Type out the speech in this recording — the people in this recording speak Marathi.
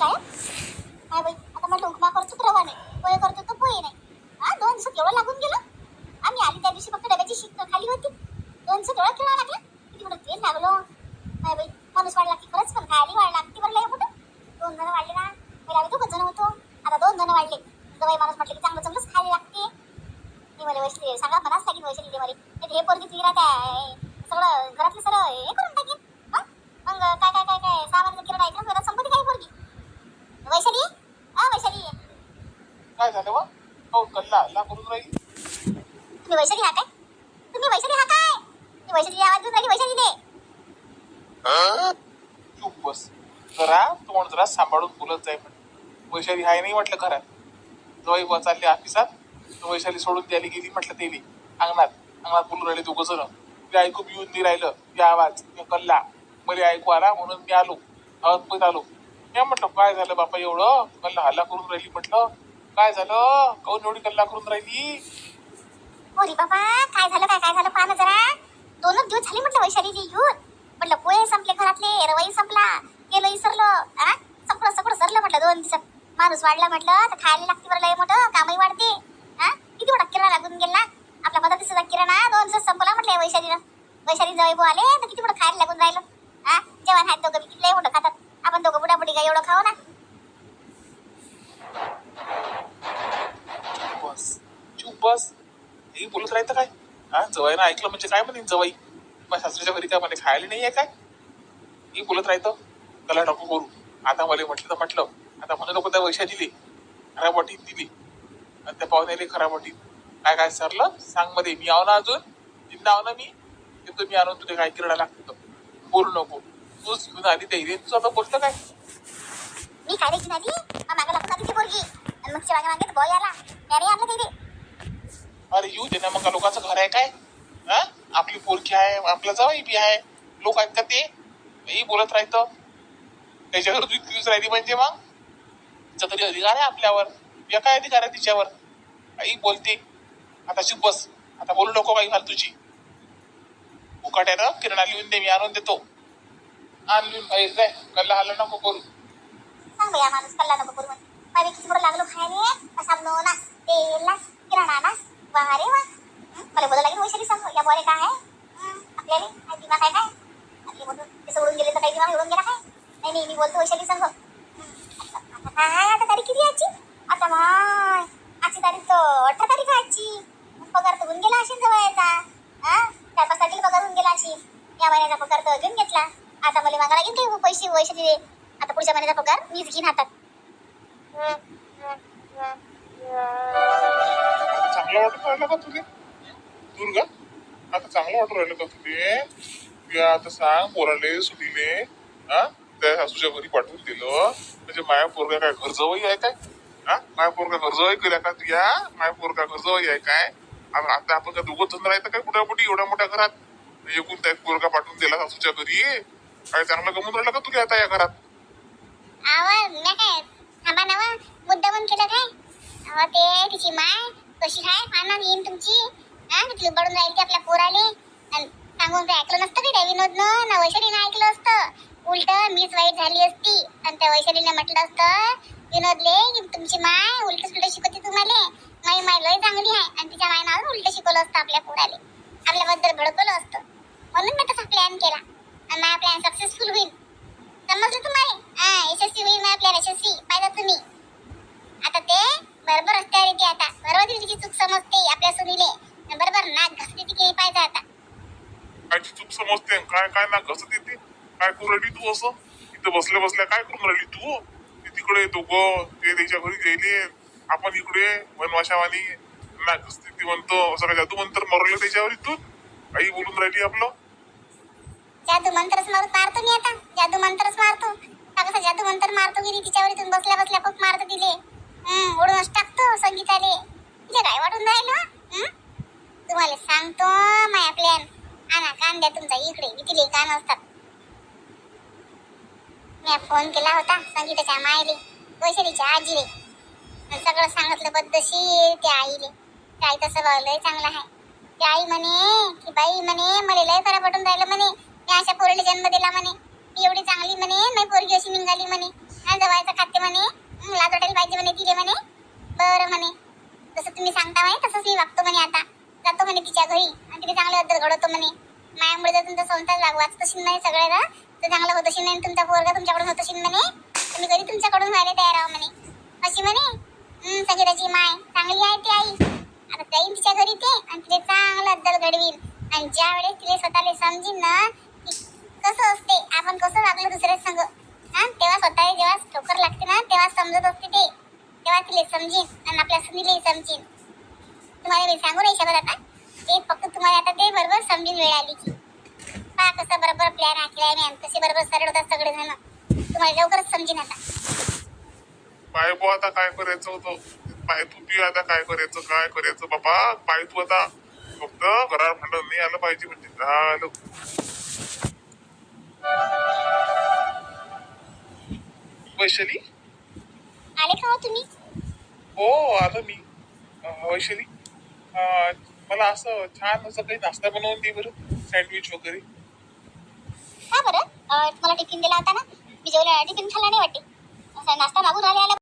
काय? काय बाई आता मग उपमा करतो रवा नाही. पोहे करतो तर पोहे नाही. हा दोन सुख एवढं लागून गेलं? आम्ही आली त्या दिवशी फक्त डब्याची शिक खाली होती. दोन सुख एवढा खेळा लागला? किती मोठं तेल लागलो? काय बाई माणूस वाढला की खरंच पण खायला वाढ लागते बरं लय कुठं दोन जण वाढले ना? पहिला आम्ही दोघं जण होतो. आता दोन जण वाढले. बाई माणूस म्हटलं की चांगलं चांगलंच खायला लागते. ती मला वैशली सांगा मनाच लागेल वैशली ते मला ते हे पोरगी तिला काय सगळं घरातलं सगळं हे करून टाकेल हं? मग काय काय काय काय? सामान किराणा ऐकलं घरात संपत्ती काय पोरगी. वैशाली? हा वैशाली. काय झालं वा? हो कल्ला हल्ला करून राहील. तुम्ही वैशाली हा काय? तुम्ही वैशाली हा काय? ती वैशाली आवाज देऊन राहिली वैशाली दे चूप बस. जरा तू म्हणून जरा सांभाळून बोलत जाय पण वैशाली हाय नाही म्हटलं घरात. जवळ व चालले ऑफिसात तर वैशाली सोडून द्यायला गेली म्हटलं तेली. अंगणात. अंगणात बोलून राहिले दोघं जण. ते ऐकू येऊन नाही राहिलं. ते आवाज ते कल्ला. मला ऐकू आला म्हणून मी आलो. आवाज पण आलो. मी म्हटलं काय झालं बापा एवढं? कल्ला हल्ला करून राहिली म्हटलं. काय झालं? काऊन एवढी कल्ला करून राहिली? अरे बाबा काय झालं काय? काय झालं? पाहा जरा. दोनच दिवस झाले म्हटलं वैशालीची येऊन. म्हटलं पोहे संपले घरातले रवाई संपला. केलं विसरलं हा सगळं सगळं सरलं म्हटलं. दोन दिवसात माणूस वाढला म्हटलं. तर खायला लागते बरं लय मोठं कामही वाढते. हा किती मोठा किराणा लागून गेला. आपला मदतीचा किराणा दोन दिवस संपला म्हटलं वैशालीनं वैशाली जवळ आले तर किती मोठं खायला लागून राहिलं. हा जेवण आहेत दोघं किती लय मोठं खातात. आपण दोघं बुडा काय एवढं खाऊ ना? चुप बस. चुप बस. हे बोलत राहतं काय? हा जवाईनं ऐकलं म्हणजे काय म्हणेन जवाई? माझ्या सासरीच्या घरी काय म्हणे खायला नाही आहे काय? हे बोलत राहतं त्याला नको करू आता मला म्हटलं तर म्हटलं. आता म्हणून नको त्या वैशा दिली खराब वाटीत दिली. आणि त्या पाहुण्याला खराब वाटीत. काय काय सरलं? सांगमध्ये. मी आव ना अजून? तिथं आव ना मी? ते तुम्ही आणून तुझ्या काय किरडा लागतं. बोलू नको. तूच घेऊन त्या हिरे तुझं आता बोलतं काय मी काय द्यायची नादी मागे लागून आली ती पोरगी. आणि मग मागे मागे बॉय आला. त्याने आणलं ते अरे येऊ दे ना मग का लोकांचं घर आहे काय? हा? आपली पोरकी आहे आपला जवाई बी आहे. लोक का ते? ही बोलत राहतं. त्याच्यावर तू दिवस राहिली म्हणजे मग? तिचा तरी अधिकार आहे आपल्यावर. या काय अधिकार आहे तिच्यावर? काही बोलते. आता चुप बस. आता बोलू नको काही घाल तुझी उकाट्यानं किरणा लिहून दे मी आणून देतो. आण लिहून बाहेर जाय. कल्ला हल्ला नको करू? सांग भैया माणूस कल्ला नको करू. म्हणे. माझे किती लागलो खायला साबण नास तेल नास किराणा नास वा रे वा हं? मला बोलायला लागेल वैशाली सांग या बॉले काय आहे हं? आपल्याला काय दिमाग काय काय आपली म्हणून ते सोडून गेले तर काही दिमाग उडून गेला काय नाही नाही मी बोलतो वैशाली संघ आता काय आता तारीख किती आहे आजची आता माय आजची तारीख तर अठरा तारीख आहे आजची मग पगार तर होऊन गेला असेल जवळचा हा चार पाच तारखेला पगार होऊन गेला असेल या महिन्याचा पगार तर घेऊन घेतला आता मला मागा लागेल काही पैसे वैसे दिले. आता पुढच्या महिन्याचा पगार मीच घेईन हातात. चांगलं वाटत राहिलं का तुझे? दुर्गा आता चांगलं वाटत राहिलं का तुझे? आता सांग पोराले सुनीले हा? त्या सासूच्या घरी पाठवून दिलं. म्हणजे माया पोरगा काय घरजवळी आहे काय? हा? माया पोरगा घरजवळी केल्या का तुझ्या? माया पोरगा घरजवळी आहे काय? आता आपण काय दोघं जण राहतं काय कुठे कुठे एवढ्या मोठ्या घरात? एकूण त्या पोरगा पाठवून दिला सासूच्या घरी. काय चांगलं गमून राहिलं का तुला आता या घरात. आवाज मी काय? थांबा ना वा. काय? अहो ते तिची माय कशी काय येईन तुमची. हा बडून राहील आपल्या पोराले. अन सांगून ते ऐकलं नसतं की त्या विनोदनं? ना वैशालीनं ऐकलं असतं. उलट मीच वाईट झाली असती. आणि त्या वैशालीने म्हटलं असतं विनोदले की तुमची माय उलट सुलट शिकवते तुम्हाला. माई माय लय चांगली आहे आणि तिच्या मायनं उलट शिकवलं असतं आपल्या पोराले. आपल्याबद्दल भडकवलं असतं. म्हणून मी तसा प्लॅन केला आणि माझा प्लॅन सक्सेसफुल होईल समजलं तुम्हाला हा यशस्वी होईल माझा प्लॅन यशस्वी पाहिजे तुम्ही आता ते बरोबर रस्त्यावर येते आता बरोबर तिची चूक समजते आपल्या सुनीले आणि बरोबर नाक घासते ती केली पाहिजे आता समजते. काय काय ना कसं देते काय करू राहिली तू असं? इथं बसल्या बसल्या काय करून राहिली तू? ते तिकडे दोघं ते त्याच्या घरी गेले. आपण इकडे वनवाशावानी. ना कसते ती म्हणतो असं काय जादू मंत्र मरलं त्याच्यावर इथून? आई बोलून राहिली आपलं. जादू मंत्रच मारत मारतो मी आता. जादू मंत्रच मारतो. का कसं जादू मंत्र मारतो गिरी तिच्यावर इथून बसल्या बसल्या खूप मारतो तिले. हम्म ओढूनच टाकतो संगीताले. तिथे काय वाटून राहिलं? हं? तुम्हाला सांगतो माया प्लॅन आणा काम द्या तुमचा इकडे इथे कान असतात. मी फोन केला होता संगीताच्या मायले वैशालीच्या आजीले. सगळं सांगितलं बद्दशीर त्या आईले. त्या आईचा स्वभाव लय चांगला आहे. ती आई म्हणे की बाई म्हणे मला लय खरा पटून राहिलं म्हणे मी अशा पोरीला जन्म दिला म्हणे. मी एवढी चांगली म्हणे नाही पोरगी अशी निघाली म्हणे. जवायचं खाते म्हणे तिले म्हणे. बरं म्हणे जसं तुम्ही सांगता म्हणे तसंच मी वागतो म्हणे आता. जातो म्हणे तिच्या घरी आणि तिथे चांगले अद्दल घडवतो म्हणे. मायामुळे जर तुमचा संसार वाग- वाचत असेल नाही सगळं ना तर चांगलं होत असेल नाही तुमचा पोरगा तुमच्याकडून होत असेल म्हणे तुम्ही घरी तुमच्याकडून व्हायला तयार आहो म्हणे. अशी म्हणे संगीताची माय चांगली आहे ती आई. आता जाईन तिच्या घरी ते आणि तिथे चांगलं अद्दल घडवीन. आणि ज्या वेळेस तिने स्वतःला समजीन ना की कसं असते आपण कसं वागलं दुसऱ्या संग हा? तेव्हा स्वतः जेव्हा ठोकर लागते ना तेव्हा समजत असते ते. तेव्हा तिले समजीन आणि आपल्या सुनीलाही समजीन. तुम्हाला मी सांगू नाही शकत आता? ते फक्त तुम्हाला आता ते बरोबर समजून वेळ आली की. पहा कसं बरोबर प्लॅन आखलाय मी आणि कसे बरोबर सरळ होतात सगळे जण तुम्हाला लवकरच समजीन आता. पाय बो आता काय करायचं होतं? पाय तू बी आता काय करायचं? काय करायचं? बाबा पाय तू आता फक्त घरात भांडण नाही आलं पाहिजे म्हणजे. झालं. वैशाली? आले का हो तुम्ही? हो आलो मी. अं, वैशाली? अं, मला असं छान असं काही नाश्ता बनवून दे बरं सँडविच वगैरे. का बरं. अं, तुम्हाला टिफिन दिला होता ना? मी जेवल्या टिफिन खाल्ला नाही वाटते. असा नाश्ता मागून आले आला